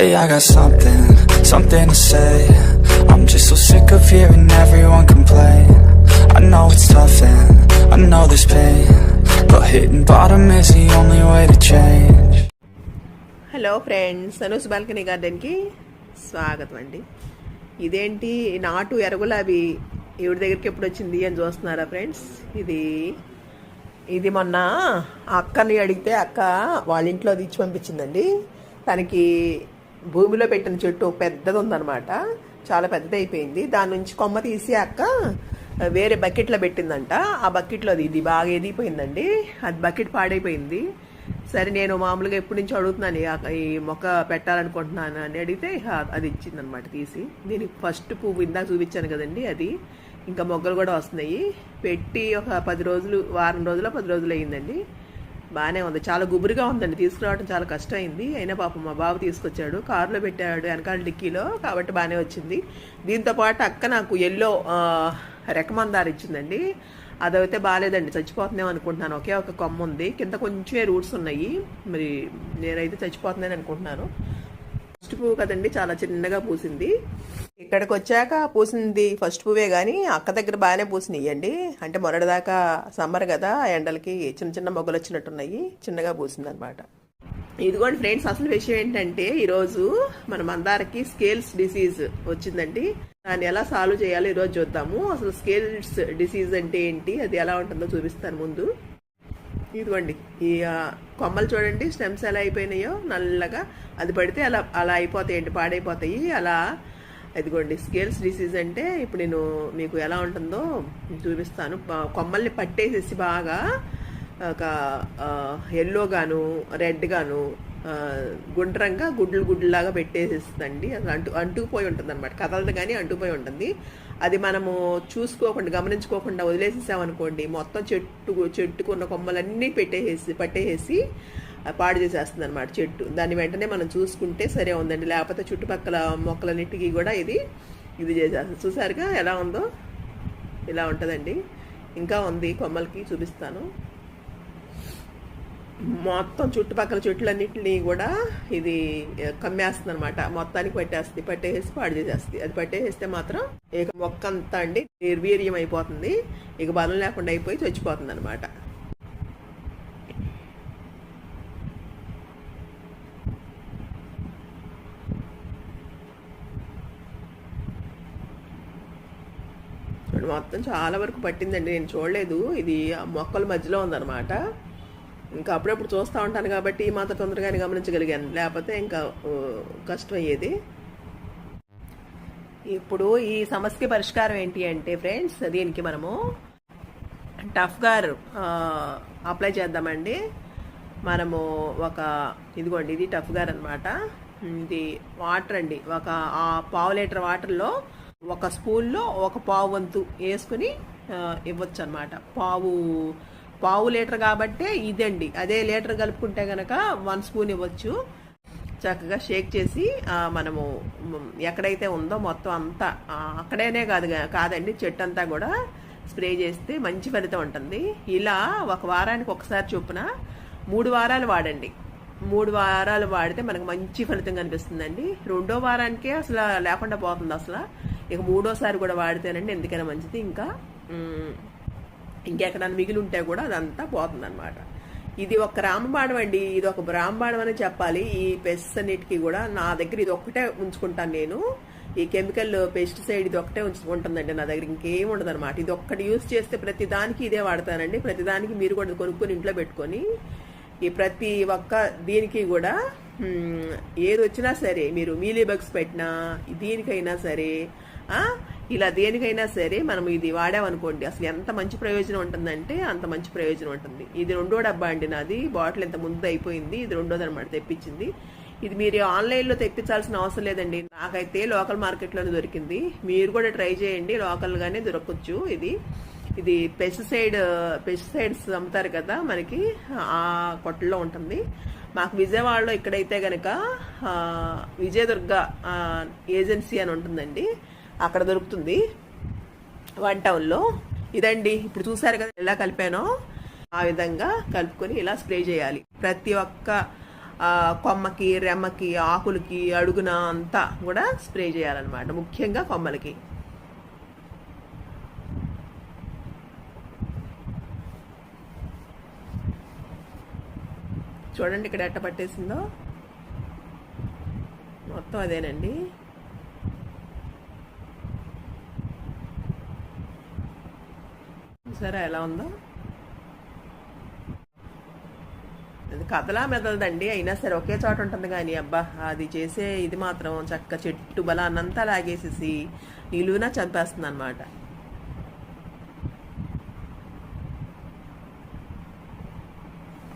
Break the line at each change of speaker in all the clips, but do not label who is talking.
Hey, I got something, something to say. I'm just so sick of hearing everyone complain. I know it's tough and I know there's pain. But hitting bottom is the only way to change.
Hello friends Anu's balcony గార్డెన్కి స్వాగతం అండి ఇదేంటి నాటు ఎరగులాబీ ఈవిడ దగ్గరికి ఎప్పుడు వచ్చింది అని చూస్తున్నారా ఫ్రెండ్స్ ఇది ఇది మొన్న అక్కని అడిగితే అక్క వాళ్ళ ఇంట్లో అది ఇచ్చి పంపించిందండి తనకి భూమిలో పెట్టిన చెట్టు పెద్దది ఉందన్నమాట. చాలా పెద్దది అయిపోయింది దాని నుంచి కొమ్మ తీసాక వేరే బకెట్లో పెట్టిందంట. ఆ బకెట్లో అది ఇది బాగా ఎదిగిపోయిందండి. అది బకెట్ పాడైపోయింది. సరే నేను మామూలుగా ఎప్పటి నుంచి అడుగుతున్నాను ఈ మొక్క పెట్టాలనుకుంటున్నాను అని అడిగితే అది ఇచ్చిందనమాట తీసి. దీనికి ఫస్ట్ పువ్వు ఇందాక చూపించాను కదండి అది. ఇంకా మొగ్గలు కూడా వస్తున్నాయి. పెట్టి ఒక పది రోజులు వారం రోజులు పది రోజులు అయ్యిందండి. బాగానే ఉంది. చాలా గుబురుగా ఉందండి. తీసుకురావడం చాలా కష్టమైంది. అయినా పాపం మా బాబు తీసుకొచ్చాడు. కారులో పెట్టాడు. వెనకాల డిక్కీలో. కాబట్టి బాగానే వచ్చింది. దీంతో పాటు అక్క నాకు ఎల్లో రెకమందార్ ఇచ్చిందండి. అదైతే బాగాలేదండి చచ్చిపోతున్నాం అనుకుంటున్నాను. ఒకే ఒక కొమ్మ ఉంది. కింద కొంచెమే రూట్స్ ఉన్నాయి. మరి నేనైతే చచ్చిపోతున్నాను అనుకుంటున్నాను. ఫస్ట్ పువ్వు కదండి చాలా చిన్నగా పూసింది. ఇక్కడికి వచ్చాక పూసింది ఫస్ట్ పువ్వే కానీ అక్క దగ్గర బాగానే పూసినాయండి అంటే మొన్నటిదాకా సమ్మర్ కదా ఆ ఎండలకి చిన్న చిన్న మొగ్గలు వచ్చినట్టున్నాయి చిన్నగా పూసింది అనమాట ఇదిగోండి ఫ్రెండ్స్ అసలు విషయం ఏంటంటే ఈరోజు మన మందారకి స్కేల్స్ డిసీజ్ వచ్చిందండి. దాన్ని ఎలా సాల్వ్ చేయాలో ఈరోజు చూద్దాము. అసలు స్కేల్స్ డిసీజ్ అంటే ఏంటి అది ఎలా ఉంటుందో చూపిస్తాను ముందు. ఇదిగోండి ఈ కొమ్మలు చూడండి స్టెమ్స్ ఎలా అయిపోయినాయో నల్లగా. అది పడితే అలా అలా అయిపోతాయండి పాడైపోతాయి. అలా ఇదిగోండి స్కేల్స్ డిసీజ్ అంటే ఇప్పుడు నేను మీకు ఎలా ఉంటుందో చూపిస్తాను. కొమ్మల్ని పట్టేసేసి బాగా ఒక ఎల్లో గాను రెడ్ గాను గుండ్రంగా గుడ్లు గుడ్లులాగా పెట్టేసేస్తుందండి అసలు అంటు అంటుకుపోయి ఉంటుంది అనమాట కదలదు కానీ అంటుకుపోయి ఉంటుంది. అది మనము చూసుకోకుండా గమనించుకోకుండా వదిలేసేసామనుకోండి మొత్తం చెట్టు చెట్టుకున్న కొమ్మలన్నీ పెట్టేసేసి పట్టేసేసి పాడు చేసేస్తుంది అనమాట చెట్టు. దాన్ని వెంటనే మనం చూసుకుంటే సరే ఉందండి. లేకపోతే చుట్టుపక్కల మొక్కలన్నిటికీ కూడా ఇది ఇది చేసేస్తుంది చూసారుగా ఎలా ఉందో? ఇలా ఉంటుందండి. ఇంకా ఉంది కొమ్మలకి చూపిస్తాను. మొత్తం చుట్టుపక్కల చెట్లన్నింటినీ కూడా ఇది కమ్మేస్తుంది అనమాట మొత్తానికి పట్టేస్తుంది. పట్టేసి పాడు చేసేస్తుంది. అది పట్టేస్తే మాత్రం ఇక మొక్క అంతా అండి నిర్వీర్యం అయిపోతుంది ఇక బలం లేకుండా అయిపోయి చచ్చిపోతుంది అనమాట మొత్తం చాలా వరకు పట్టిందండి నేను చూడలేదు. ఇది మొక్కల మధ్యలో ఉందన్నమాట. ఇంకా అప్పుడప్పుడు చూస్తూ ఉంటాను కాబట్టి ఈ మాత్రం తొందరగానే గమనించగలిగాను. లేకపోతే ఇంకా కష్టమయ్యేది. కష్టం అయ్యేది ఇప్పుడు ఈ సమస్యకి పరిష్కారం ఏంటి అంటే ఫ్రెండ్స్ దీనికి మనము టఫ్ గారు అప్లై చేద్దామండి. మనము ఒక ఇదిగోండి ఇది టఫ్ గారు అనమాట ఇది వాటర్ అండి. ఒక పావు లీటర్ వాటర్లో ఒక స్పూన్లో ఒక పావు వంతు వేసుకుని ఇవ్వచ్చు అనమాట పావు పావు లీటర్ కాబట్టే ఇదండి. అదే లీటర్ కలుపుకుంటే గనక వన్ స్పూన్ ఇవ్వచ్చు. చక్కగా షేక్ చేసి మనము ఎక్కడైతే ఉందో మొత్తం అంతా అక్కడేనే కాదు కాదండి చెట్టు అంతా కూడా స్ప్రే చేస్తే మంచి ఫలితం ఉంటుంది. ఇలా ఒక వారానికి ఒకసారి చొప్పున మూడు వారాలు వాడండి. మూడు వారాలు వాడితే మనకు మంచి ఫలితం కనిపిస్తుందండి. రెండో వారానికే అసలు లేకుండా పోతుంది అసలు. ఇక మూడోసారి కూడా వాడితేనండి ఎందుకైనా మంచిది. ఇంకా మ్, ఇంకెక్కడన్నా మిగిలి ఉంటే కూడా అదంతా పోతుందనమాట ఇది ఒక రామబాణం అండి. ఇది ఒక రామబాణం అని చెప్పాలి. ఈ పెస్ట్స్ అన్నిటికీ కూడా నా దగ్గర ఇది ఒక్కటే ఉంచుకుంటాను నేను. ఈ కెమికల్ పెస్టిసైడ్ ఇది ఒకటే ఉంచుకుంటుందండి నా దగ్గర. ఇంకేం ఉండదు అనమాట ఇది ఒక్కటి యూజ్ చేస్తే ప్రతి దానికి ఇదే వాడతానండి. ప్రతి దానికి మీరు కూడా కొనుక్కొని ఇంట్లో పెట్టుకొని ఈ ప్రతి ఒక్క దీనికి కూడా ఏది వచ్చినా సరే మీరు మీలీ బగ్స్ పెట్టినా దీనికైనా సరే ఇలా దేనికైనా సరే మనం ఇది వాడామనుకోండి అసలు ఎంత మంచి ప్రయోజనం ఉంటుందంటే అంత మంచి ప్రయోజనం ఉంటుంది. ఇది రెండో డబ్బా అండి నాది. బాటిల్ ఇంత ముందు అయిపోయింది. ఇది రెండోది అనమాట తెప్పించింది. ఇది మీరు ఆన్లైన్లో తెప్పించాల్సిన అవసరం లేదండి. నాకైతే లోకల్ మార్కెట్లోనే దొరికింది. మీరు కూడా ట్రై చేయండి. లోకల్గానే దొరకవచ్చు ఇది. ఇది పెస్టిసైడ్ పెస్టిసైడ్స్ అమ్ముతారు కదా మనకి ఆ కొట్టలో ఉంటుంది. మాకు విజయవాడలో ఇక్కడైతే గనక విజయదుర్గ ఏజెన్సీ అని ఉంటుందండి. అక్కడ దొరుకుతుంది. వన్ టౌన్లో. ఇదండి ఇప్పుడు చూసారు కదా ఎలా కలిపానో? ఆ విధంగా కలుపుకొని ఇలా స్ప్రే చేయాలి. ప్రతి ఒక్క కొమ్మకి రెమ్మకి ఆకులకి అడుగున అంతా కూడా స్ప్రే చేయాలన్నమాట. ముఖ్యంగా కొమ్మలకి. చూడండి ఇక్కడ ఎట్ట పట్టేసిందో. మొత్తం అదేనండి. చూసారా ఎలా ఉందో? అది కథలా మెదలదండి. అయినా సరే ఒకే చోట ఉంటుంది కానీ అబ్బా అది చేసే ఇది మాత్రం చక్క చెట్టు బలాన్నంతా లాగేసేసి నిలువునా చంపేస్తుంది అనమాట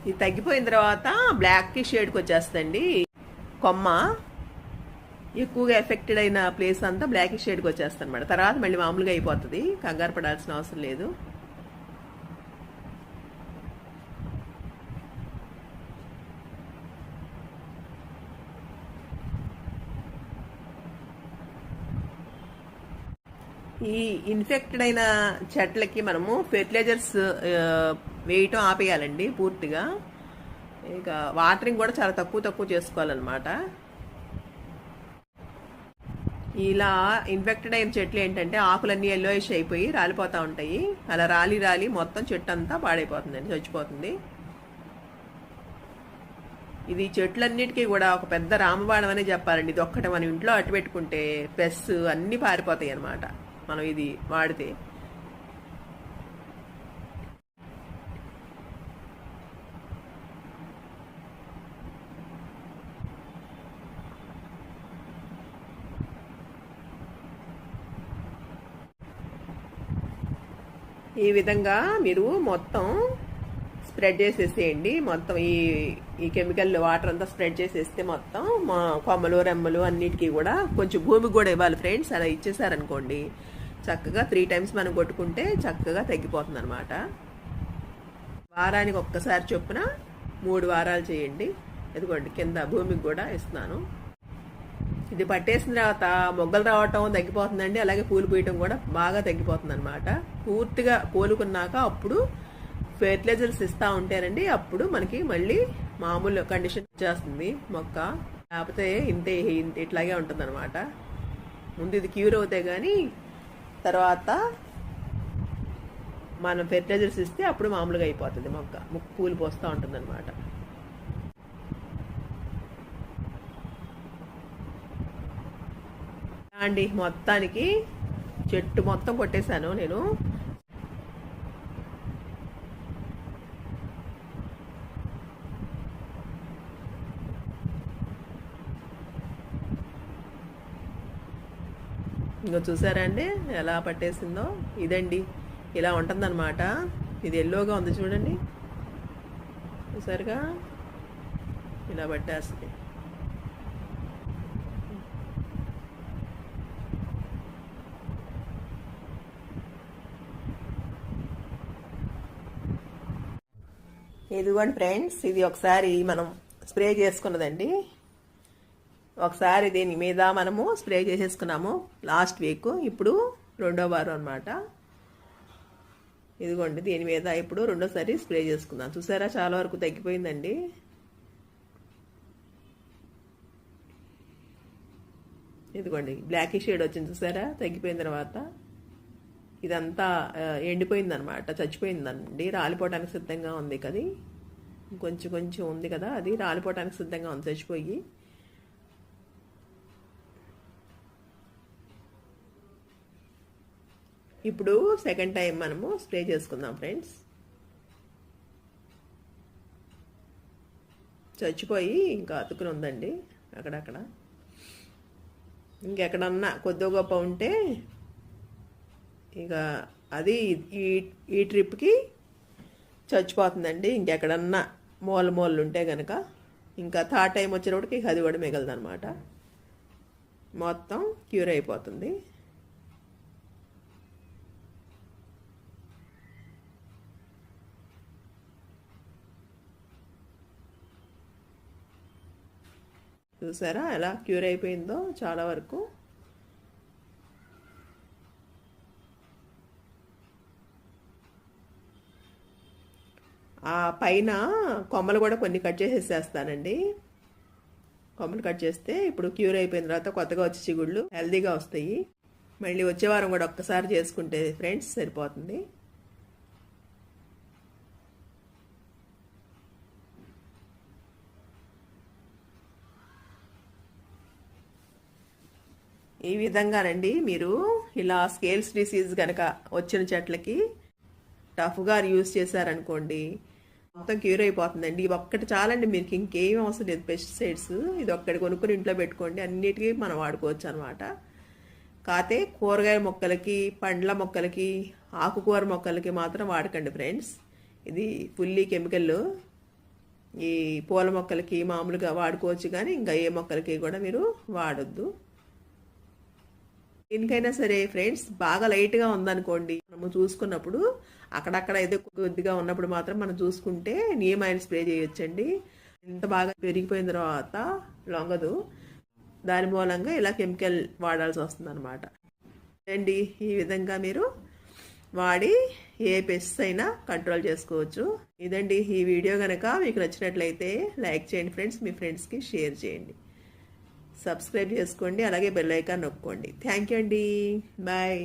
ఇది తగ్గిపోయిన తర్వాత బ్లాక్ షేడ్కి వచ్చేస్తుందండి. కొమ్మ ఎక్కువగా ఎఫెక్టెడ్ అయిన ప్లేస్ అంతా బ్లాక్ షేడ్కి వచ్చేస్తుంది అనమాట తర్వాత మళ్ళీ మామూలుగా అయిపోతుంది. కంగారు పడాల్సిన అవసరం లేదు. ఈ ఇన్ఫెక్టెడ్ అయిన చెట్లకి మనము ఫెర్టిలైజర్స్ వేయటం ఆపేయాలండి పూర్తిగా. ఇక వాటరింగ్ కూడా చాలా తక్కువ తక్కువ చేసుకోవాలన్నమాట. ఇలా ఇన్ఫెక్టెడ్ అయిన చెట్లు ఏంటంటే ఆకులన్నీ ఎల్లోయిష్ అయిపోయి రాలిపోతూ ఉంటాయి. అలా రాలి రాలి మొత్తం చెట్టు అంతా పాడైపోతుందండి చచ్చిపోతుంది. ఇది చెట్లన్నిటికీ కూడా ఒక పెద్ద రామబాణం అనే చెప్పాలండి. ఇది ఒక్కటి మనం ఇంట్లో అట్టు పెట్టుకుంటే పెస్ అన్నీ పారిపోతాయి అన్నమాట. మనం ఇది వాడితే. ఈ విధంగా మీరు మొత్తం స్ప్రెడ్ చేసేసేయండి. మొత్తం ఈ ఈ కెమికల్ వాటర్ అంతా స్ప్రెడ్ చేసేస్తే మొత్తం మా కొమ్మలు రెమ్మలు అన్నిటికీ కూడా కొంచెం భూమికి కూడా ఇవ్వాలి ఫ్రెండ్స్. అలా ఇచ్చేసారనుకోండి చక్కగా త్రీ టైమ్స్ మనం కొట్టుకుంటే చక్కగా తగ్గిపోతుంది అనమాట వారానికి ఒక్కసారి చొప్పున మూడు వారాలు చేయండి. ఇదిగోండి కింద భూమికి కూడా ఇస్తున్నాను. ఇది పట్టేసిన తర్వాత మొగ్గలు రావటం తగ్గిపోతుందండి. అలాగే పూలు పూయటం కూడా బాగా తగ్గిపోతుంది అనమాట పూర్తిగా కోలుకున్నాక అప్పుడు ఫెర్టిలైజర్స్ ఇస్తా ఉంటేనండి అప్పుడు మనకి మళ్ళీ మామూలు కండిషన్ వచ్చేస్తుంది. మొక్క లేకపోతే ఇంతే ఇంత ఇట్లాగే ఉంటుంది అనమాట ముందు ఇది క్యూర్ అవుతాయి కానీ తర్వాత మనం ఫెర్టిలైజర్స్ ఇస్తే అప్పుడు మామూలుగా అయిపోతుంది మొక్క. ముక్కు పూలు పోస్తూ ఉంటుంది అనమాట అండి మొత్తానికి చెట్టు మొత్తం కొట్టేశాను నేను. ఇగో చూసారా అండి ఎలా పట్టేసిందో? ఇదండి. ఇలా ఉంటుందన్నమాట. ఇది ఎల్లోగా ఉంది చూడండి. చూసారుగా? ఇలా పట్టేస్తుంది. ఇదిగోండి ఫ్రెండ్స్ ఇది ఒకసారి మనం స్ప్రే చేసుకున్నదండి. ఒకసారి దీని మీద మనము స్ప్రే చేసేసుకున్నాము లాస్ట్ వీక్. ఇప్పుడు రెండో వారం అనమాట ఇదిగోండి దీని మీద ఇప్పుడు రెండోసారి స్ప్రే చేసుకుందాం. చూసారా చాలా వరకు తగ్గిపోయిందండి. ఇదిగోండి బ్లాక్ షేడ్ వచ్చింది చూసారా తగ్గిపోయిన తర్వాత. ఇదంతా ఎండిపోయిందనమాట చచ్చిపోయిందండి. రాలిపోవడానికి సిద్ధంగా ఉంది కదా. కొంచెం కొంచెం ఉంది కదా అది రాలిపోవడానికి సిద్ధంగా ఉంది చచ్చిపోయి. ఇప్పుడు సెకండ్ టైం మనము స్ప్రే చేసుకుందాం ఫ్రెండ్స్ చచ్చిపోయి ఇంకా అతుకుని ఉందండి అక్కడక్కడ. ఇంకెక్కడన్నా కొద్ది గొప్ప ఉంటే ఇక అది ఈ ఈ ట్రిప్కి చచ్చిపోతుందండి. ఇంకెక్కడన్నా మూల మూలలు ఉంటే కనుక ఇంకా థర్డ్ టైం వచ్చేటప్పటికి అది కూడా మిగలదనమాట మొత్తం క్యూర్ అయిపోతుంది. చూసారా? ఎలా క్యూర్ అయిపోయిందో చాలా వరకు. ఆ పైన కొమ్మలు కూడా కొన్ని కట్ చేసేసేస్తానండి. కొమ్మలు కట్ చేస్తే ఇప్పుడు క్యూర్ అయిపోయిన తర్వాత కొత్తగా వచ్చే చిగుళ్ళు హెల్దీగా వస్తాయి. మళ్ళీ వచ్చే వారం కూడా ఒక్కసారి చేసుకుంటే ఫ్రెండ్స్ సరిపోతుంది. ఈ విధంగానండి మీరు ఇలా స్కేల్స్ డిసీజ్ కనుక వచ్చిన చెట్లకి టఫ్గా యూజ్ చేశారనుకోండి మొత్తం క్యూర్ అయిపోతుందండి. ఇది ఒక్కటి చాలండి మీకు ఇంకేం అవసరం లేదు. పెస్టిసైడ్స్ ఇది ఒక్కటి కొనుక్కొని ఇంట్లో పెట్టుకోండి. అన్నిటికీ మనం వాడుకోవచ్చు అనమాట కాతే కూరగాయ మొక్కలకి పండ్ల మొక్కలకి ఆకుకూర మొక్కలకి మాత్రం వాడకండి ఫ్రెండ్స్ ఇది ఫుల్లీ కెమికల్ ఈ పూల మొక్కలకి మామూలుగా వాడుకోవచ్చు కానీ ఇంకా ఏ మొక్కలకి కూడా మీరు వాడొద్దు. దీనికైనా సరే ఫ్రెండ్స్ బాగా లైట్గా ఉందనుకోండి. మనము చూసుకున్నప్పుడు అక్కడక్కడ ఏదో కొద్దిగా ఉన్నప్పుడు మాత్రం మనం చూసుకుంటే నియమ్ ఆయిల్ స్ప్రే చేయొచ్చండి. ఇంత బాగా పెరిగిపోయిన తర్వాత లొంగదు. దాని మూలంగా ఇలా కెమికల్ వాడాల్సి వస్తుంది అనమాట అండి ఈ విధంగా మీరు వాడి ఏ పెస్ట్ అయినా కంట్రోల్ చేసుకోవచ్చు. ఇదండి ఈ వీడియో కనుక మీకు నచ్చినట్లయితే లైక్ చేయండి ఫ్రెండ్స్. మీ ఫ్రెండ్స్కి షేర్ చేయండి. సబ్స్క్రైబ్ చేసుకోండి అలాగే బెల్ ఐకాన్ థ్యాంక్ యూ అండి. బాయ్.